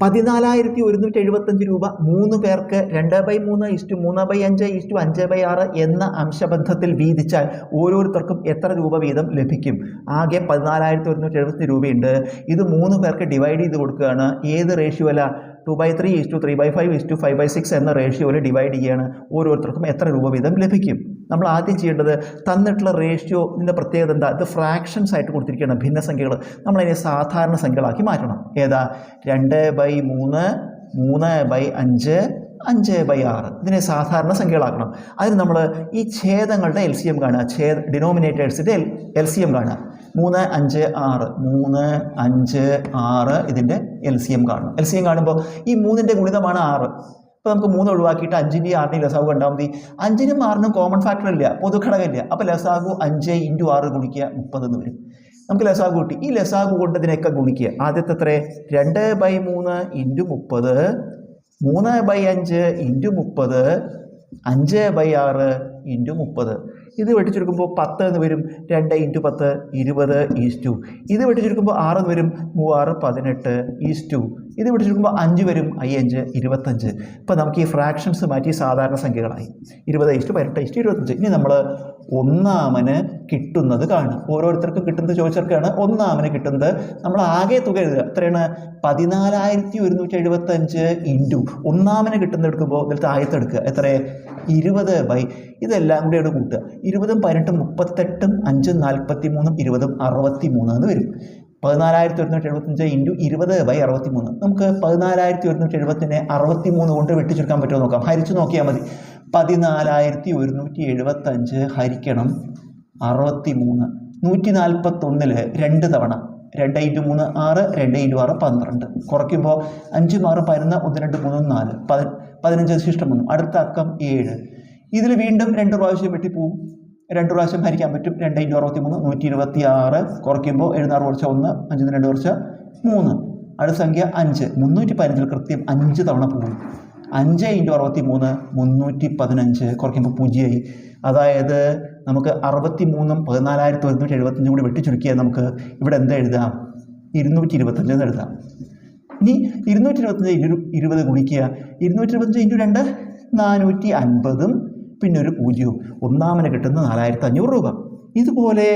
പതിനാലായിരത്തി ഒരുന്നൂറ്റി എഴുപത്തഞ്ച് രൂപ മൂന്ന് പേർക്ക് രണ്ട് ബൈ മൂന്ന് ഇസ്റ്റു മൂന്ന് ബൈ അഞ്ച് ഇസ്റ്റു അഞ്ച് ബൈ ആറ് എന്ന അംശബന്ധത്തിൽ വീതിച്ചാൽ ഓരോരുത്തർക്കും എത്ര രൂപ വീതം ലഭിക്കും? ആകെ പതിനാലായിരത്തി ഒരുന്നൂറ്റി എഴുപത്തി രൂപയുണ്ട്. ഇത് മൂന്ന് പേർക്ക് ഡിവൈഡ് ചെയ്ത് കൊടുക്കുകയാണ്. ഏത് റേഷ്യോ അല്ല two by three is to three by five is to five by six എന്ന റേഷ്യോയിൽ ഡിവൈഡ് ചെയ്യുകയാണ് ഓരോരുത്തർക്കും എത്ര രൂപ വീതം ലഭിക്കും? നമ്മൾ ആദ്യം ചെയ്യേണ്ടത് തന്നിട്ടുള്ള റേഷ്യോ ഇതിന്റെ പ്രത്യേകത എന്താ? ഇത് ഫ്രാക്ഷൻസ് ആയിട്ട് കൊടുത്തിരിക്കുകയാണ് ഭിന്നസംഖ്യകൾ നമ്മളതിനെ സാധാരണ സംഖ്യകളാക്കി മാറ്റണം. ഏതാ? രണ്ട് ബൈ മൂന്ന് മൂന്ന് ബൈ അഞ്ച് അഞ്ച് ബൈ ആറ്. ഇതിനെ സാധാരണ സംഖ്യകളാക്കണം. അതിന് നമ്മൾ ഈ ഛേദങ്ങളുടെ എൽ സി എം കാണുക. ഛേദ ഡിനോമിനേറ്റേഴ്സിന്റെ എൽ എൽ സി എം കാണുക. മൂന്ന് അഞ്ച് ആറ്. മൂന്ന് അഞ്ച് ആറ് ഇതിന്റെ എൽ സി എം കാണും. എൽ സി എം കാണുമ്പോൾ ഈ മൂന്നിന്റെ ഗുണിതമാണ് ആറ്. അപ്പോൾ നമുക്ക് മൂന്ന് ഒഴിവാക്കിയിട്ട് അഞ്ചിന്റെയും ആറിന്റെയും ലസാഗു കണ്ടാൽ മതി. അഞ്ചിനും ആറിനും കോമൺ ഫാക്ടർ ഇല്ല പൊതുഘടകമില്ല. അപ്പോൾ ലസാഗു അഞ്ച് ഇന്റു ആറ് ഗുണിക്കുക മുപ്പതെന്ന് വരും. നമുക്ക് ലസാഗു കിട്ടി. ഈ ലസാഗു കൊണ്ട് ഇതിനെയൊക്കെ ഗുണിക്കുക. ആദ്യത്തെ എത്ര? രണ്ട് ബൈ മൂന്ന് ഇന്റു മുപ്പത്. മൂന്ന് ബൈ അഞ്ച് ഇന്റു മുപ്പത്. അഞ്ച് ബൈ ആറ് ഇന്റു മുപ്പത്. ഇത് വെട്ടിച്ചുരുക്കുമ്പോൾ പത്ത് എന്ന് വരും. രണ്ട് ഇന്റു പത്ത് ഇരുപത് ഈസ് ടു. ഇത് വെട്ടിച്ചുരുക്കുമ്പോൾ ആറ് എന്ന് വരും. മൂവാറ് പതിനെട്ട് ഈസ് ടു. ഇത് പിടിച്ചെടുക്കുമ്പോൾ അഞ്ച് വരും ഐ അഞ്ച് ഇരുപത്തഞ്ച്. ഇപ്പോൾ നമുക്ക് ഈ ഫ്രാക്ഷൻസ് മാറ്റി സാധാരണ സംഖ്യകളായി. ഇരുപത് ഈസ്റ്റ് പതിനെട്ട് ഈസ്റ്റ് ഇരുപത്തഞ്ച്. ഇനി നമ്മൾ ഒന്നാമന് കിട്ടുന്നത് കാണും. ഓരോരുത്തർക്കും കിട്ടുന്നത് ചോദിച്ചവർക്കാണ് ഒന്നാമന് കിട്ടുന്നത്. നമ്മൾ ആകെ തുക എഴുതുക. എത്രയാണ്? പതിനാലായിരത്തി ഒരുന്നൂറ്റി എഴുപത്തഞ്ച് ഇന്റു. ഒന്നാമന് കിട്ടുന്ന എടുക്കുമ്പോൾ ഇതിലത്തെ ആയത്ത് എടുക്കുക. എത്ര? ഇരുപത് ബൈ ഇതെല്ലാം കൂടി അവിടെ കൂട്ടുക. ഇരുപതും പതിനെട്ടും മുപ്പത്തെട്ടും അഞ്ചും നാൽപ്പത്തി മൂന്നും ഇരുപതും അറുപത്തി മൂന്ന് എന്ന് വരും. പതിനാലായിരത്തി ഒരുന്നൂറ്റി എഴുപത്തഞ്ച് ഇന്റു ഇരുപത് ബൈ അറുപത്തി മൂന്ന് നമുക്ക് പതിനാലായിരത്തി ഒരുന്നൂറ്റി എഴുപത്തിനെ അറുപത്തി മൂന്ന് കൊണ്ട് വെട്ടിച്ചുരുക്കാൻ പറ്റുമോ നോക്കാം. ഹരിച്ചു നോക്കിയാൽ മതി. പതിനാലായിരത്തി ഒരുന്നൂറ്റി എഴുപത്തഞ്ച് ഹരിക്കണം അറുപത്തി മൂന്ന് നൂറ്റി നാൽപ്പത്തൊന്നിൽ രണ്ട് തവണ. രണ്ട് ഇന്റു മൂന്ന് ആറ്. രണ്ട് ഇന്റു ആറ് പന്ത്രണ്ട്. കുറയ്ക്കുമ്പോൾ അഞ്ച് ആറ് പതിനൊന്ന് ഒന്ന് രണ്ട് മൂന്ന് നാല്. പതി പതിനഞ്ച് ശിഷ്ടം വന്നു. അടുത്ത അക്കം ഏഴ്. ഇതിൽ വീണ്ടും രണ്ട് പ്രാവശ്യം വെട്ടിപ്പോവും. രണ്ട് പ്രാവശ്യം ഹരിക്കാൻ പറ്റും. രണ്ട് ഇന്റു അറുപത്തി മൂന്ന് നൂറ്റി ഇരുപത്തി ആറ് കുറയ്ക്കുമ്പോൾ എഴുന്നാറ് കുറച്ച് ഒന്ന് അഞ്ചിന് രണ്ട് കുറച്ച് മൂന്ന്. അടുത്ത സംഖ്യ അഞ്ച്. മുന്നൂറ്റി പതിനഞ്ചിൽ കൃത്യം അഞ്ച് തവണ പോകും. അഞ്ച് ഇന്റു അറുപത്തി മൂന്ന് മുന്നൂറ്റി പതിനഞ്ച് കുറയ്ക്കുമ്പോൾ പൂജ്യമായി. അതായത് നമുക്ക് അറുപത്തി മൂന്നും പതിനാലായിരത്തി ഒരുന്നൂറ്റി എഴുപത്തഞ്ചും കൂടി വെട്ടി ചുരുക്കിയാൽ നമുക്ക് ഇവിടെ എന്താ എഴുതാം? ഇരുന്നൂറ്റി ഇരുപത്തഞ്ച് എന്ന് എഴുതാം. ഇനി ഇരുന്നൂറ്റി ഇരുപത്തഞ്ച് ഇരു ഇരുപത് ഗുണിക്കുക. ഇരുന്നൂറ്റി ഇരുപത്തഞ്ച് ഇന്റു രണ്ട് നാനൂറ്റി അൻപതും പിന്നെ ഒരു പൂജ്യവും ഒന്നാമന് കിട്ടുന്നത് നാലായിരത്തി അഞ്ഞൂറ് രൂപ. ഇതുപോലെ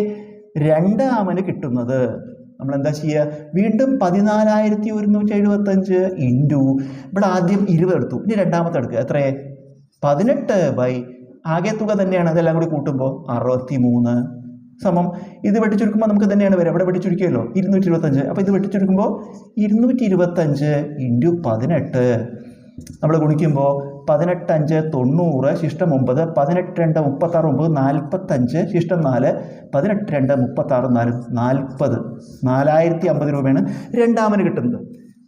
രണ്ടാമന് കിട്ടുന്നത് നമ്മൾ എന്താ ചെയ്യുക വീണ്ടും പതിനാലായിരത്തി ഒരുന്നൂറ്റി എഴുപത്തഞ്ച് ഇന്റു ഇവിടെ ആദ്യം ഇരുപത് എടുത്തു. ഇനി രണ്ടാമത്തെ എടുക്കുക. എത്രയെ പതിനെട്ട് ബൈ ആകെ തുക തന്നെയാണ്. അതെല്ലാം കൂടി കൂട്ടുമ്പോൾ അറുപത്തി മൂന്ന് സമം. ഇത് വെട്ടിച്ചുരുക്കുമ്പോൾ നമുക്ക് തന്നെയാണ് വരിക. ഇവിടെ വെട്ടിച്ചുരുക്കിയല്ലോ. ഇരുന്നൂറ്റി ഇരുപത്തഞ്ച് അപ്പോൾ ഇത് വെട്ടിച്ചുരുക്കുമ്പോൾ ഇരുന്നൂറ്റി ഇരുപത്തഞ്ച് ഇന്റു പതിനെട്ട്. നമ്മൾ ഗുണിക്കുമ്പോൾ പതിനെട്ട് അഞ്ച് തൊണ്ണൂറ് ശിഷ്ടം ഒമ്പത് പതിനെട്ട് രണ്ട് മുപ്പത്താറ് ഒമ്പത് നാൽപ്പത്തഞ്ച് ശിഷ്ടം നാല് പതിനെട്ട് രണ്ട് മുപ്പത്താറ് നാല് നാൽപ്പത്. നാലായിരത്തി അമ്പത് രൂപയാണ് രണ്ടാമന് കിട്ടുന്നത്.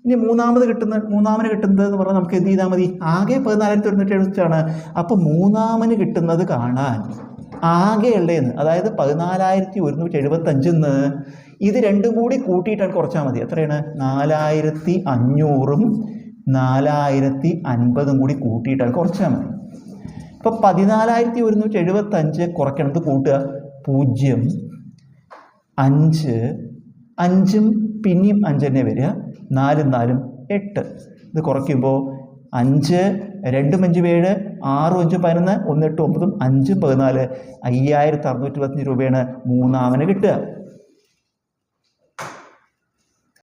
ഇനി മൂന്നാമത് കിട്ടുന്ന മൂന്നാമന് കിട്ടുന്നത് എന്ന് പറഞ്ഞാൽ നമുക്ക് എന്ത് ചെയ്താൽ മതി? ആകെ പതിനാലായിരത്തി ഒരുന്നൂറ്റി എഴുപത്തിയാണ് അപ്പോൾ മൂന്നാമന് കിട്ടുന്നത് കാണാൻ ആകെയുള്ളതെന്ന് അതായത് പതിനാലായിരത്തി ഒരുന്നൂറ്റി എഴുപത്തഞ്ചിന്ന് ഇത് രണ്ടും കൂടി കൂട്ടിയിട്ടാണ് കുറച്ചാൽ മതി. എത്രയാണ്? നാലായിരത്തി അഞ്ഞൂറും നാലായിരത്തി അൻപതും കൂടി കൂട്ടിയിട്ടാണ് കുറച്ചാൽ മതി. ഇപ്പോൾ പതിനാലായിരത്തി ഒരുന്നൂറ്റി എഴുപത്തഞ്ച് കുറയ്ക്കണത് കൂട്ടുക. പൂജ്യം അഞ്ച് അഞ്ചും പിന്നെയും അഞ്ച് തന്നെ വരിക. നാലും നാലും എട്ട്. ഇത് കുറയ്ക്കുമ്പോൾ അഞ്ച് രണ്ടും അഞ്ചും ഏഴ് ആറും അഞ്ചും പതിനൊന്ന് ഒന്ന് എട്ട് ഒമ്പതും അഞ്ചും പതിനാല്. അയ്യായിരത്തി അറുന്നൂറ്റി പതിനഞ്ച് രൂപയാണ് മൂന്നാമന് കിട്ടുക.